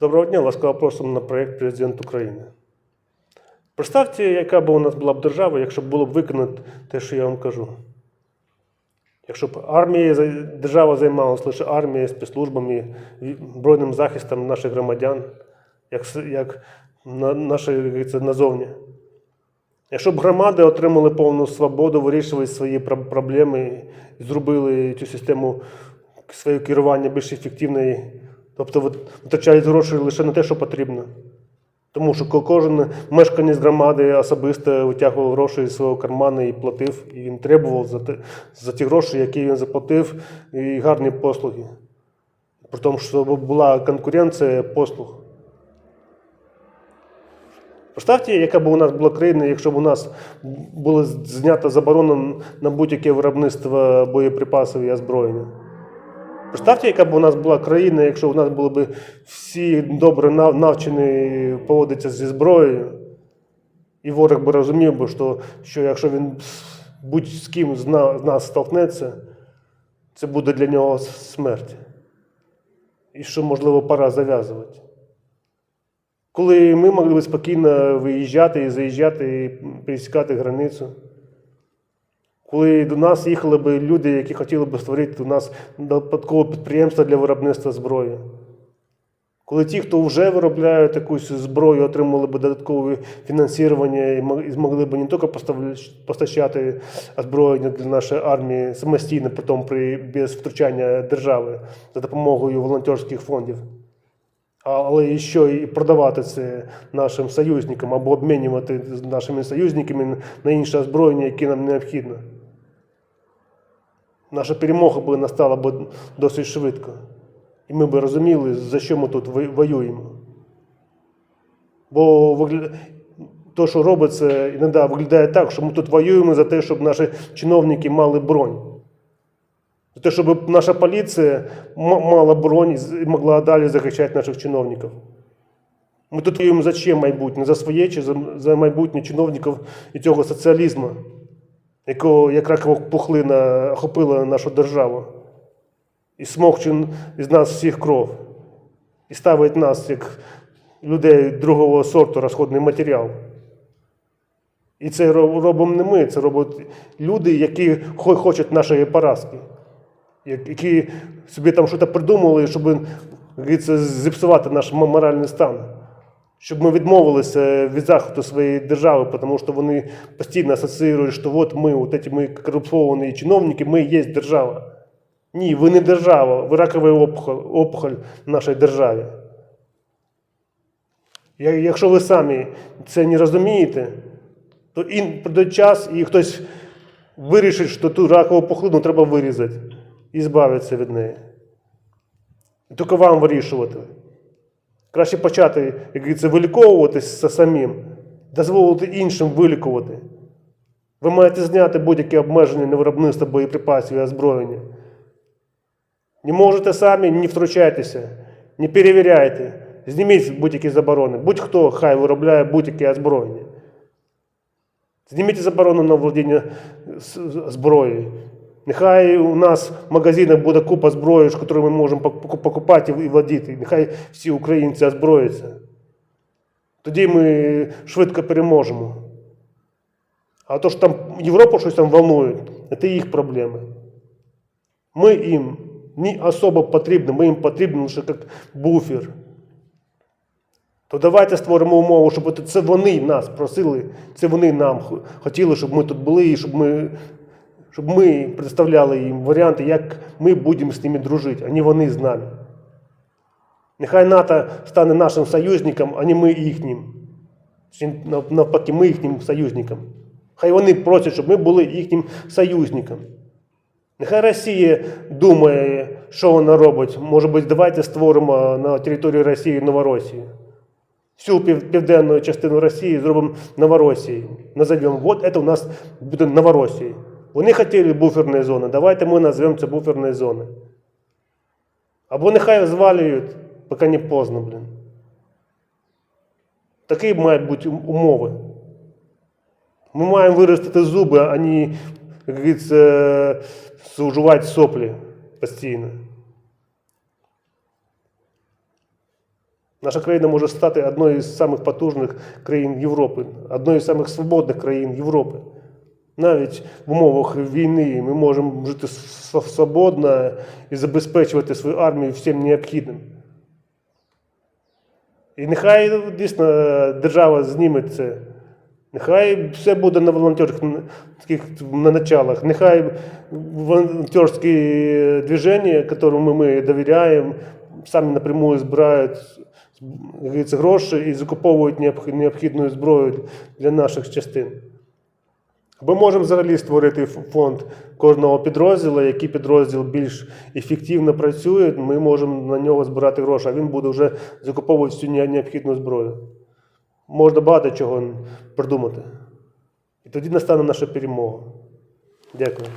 Доброго дня, ласкаво просимо на проєкт Президент України. Представте, яка б у нас була б держава, якщо б було б виконано те, що я вам кажу. Якщо б армія, держава займалася лише армією, спецслужбами, збройним захистом наших громадян, як, як на, наші, як говориться, назовні. Якщо б громади отримали повну свободу, вирішували свої проблеми і зробили цю систему своє керування більш ефективною, тобто витрачають гроші лише на те, що потрібно. Тому що кожен мешканець громади особисто витягував гроші з свого карману і платив, і він требував за, те, за ті гроші, які він заплатив, і гарні послуги. При тому, що була конкуренція послуг. Представте, яка б у нас була країна, якщо б у нас була знята заборона на будь-яке виробництво боєприпасів і озброєння. Представте, яка б у нас була країна, якщо у нас були б всі добре навчені поводитися зі зброєю, і ворог би розумів, би, що, що якщо він будь з ким з нас столкнеться, це буде для нього смерть. І що, можливо, пора зав'язувати. Коли ми могли спокійно виїжджати і заїжджати, і пересікати границю. Коли до нас їхали б люди, які хотіли б створити у нас додаткове підприємство для виробництва зброї. Коли ті, хто вже виробляють якусь зброю, отримали б додаткове фінансування і змогли б не тільки постачати озброєння для нашої армії самостійно, притом при без втручання держави за допомогою волонтерських фондів, але ще і продавати це нашим союзникам або обмінювати нашими союзниками на інше озброєння, яке нам необхідно. Наша перемога би настала б досить швидко. І ми б розуміли, за що ми тут воюємо. Бо то, що робиться, іноді виглядає так, що ми тут воюємо за те, щоб наші чиновники мали бронь. За те, щоб наша поліція мала бронь і могла далі захищати наших чиновників. Ми тут воюємо за чиє майбутнє? За своє чи за майбутнє чиновників і цього соціалізму, якого як ракова пухлина охопила нашу державу і смокче із нас всіх кров, і ставить нас як людей другого сорту розходний матеріал. І це робимо не ми, це роблять люди, які хочуть нашої поразки, які собі там щось придумали, щоб зіпсувати наш моральний стан. Щоб ми відмовилися від захисту своєї держави, тому що вони постійно асоціюють, що от ми, от ці ми корумповані чиновники, ми є держава. Ні, ви не держава, ви ракова опухоль, опухоль в нашій державі. Якщо ви самі це не розумієте, то і прийде час, і хтось вирішить, що ту ракову пухлину треба вирізати і збавитися від неї. Тільки вам вирішувати. Краще почати, як говориться, виліковуватися самим, дозволити іншим вилікувати. Ви маєте зняти будь-які обмеження на виробництво боєприпасів і озброєння. Не можете самі, не втручайтеся, не перевіряйте. Зніміть будь-які заборони. Будь-хто хай виробляє будь-яке озброєння. Зніміть заборону на володіння зброєю. Нехай у нас в магазинах буде купа зброї, яку ми можемо покупати і владіти. Нехай всі українці озброяться. Тоді ми швидко переможемо. А то, що там Європу щось там волнує, це їх проблеми. Ми їм не особо потрібні, ми їм потрібні лише як буфер. То давайте створимо умову, щоб це вони нас просили, це вони нам хотіли, щоб ми тут були, і щоб ми, щоб ми представляли їм варіанти, як ми будемо з ними дружити, а не вони з нами. Нехай НАТО стане нашим союзником, а не ми їхнім. Навпаки, ми їхнім союзником. Хай вони просять, щоб ми були їхнім союзником. Нехай Росія думає, що вона робить. Може бути, давайте створимо на території Росії Новоросію. Всю південну частину Росії зробимо Новоросією. Назовемо, от це у нас буде Новоросія. Вони хотіли буферної зони, давайте ми назвемо це буферною зоною. Або нехай звалюють, поки не поздно, блін. Такі мають бути умови. Ми маємо виростити зуби, а не, як говориться, зужувати соплі постійно. Наша країна може стати одною із самих потужних країн Європи, одною із самих свободних країн Європи. Навіть в умовах війни ми можемо жити свободно і забезпечувати свою армію всім необхідним. І нехай дійсно держава зніме це. Нехай все буде на волонтерських на началах. Нехай волонтерські движення, яким ми довіряємо, самі напряму збирають гроші і закуповують необхідну зброю для наших частин. Ми можемо взагалі створити фонд кожного підрозділу, який підрозділ більш ефективно працює, ми можемо на нього збирати гроші, а він буде вже закуповувати всю необхідну зброю. Можна багато чого придумати. І тоді настане наша перемога. Дякую.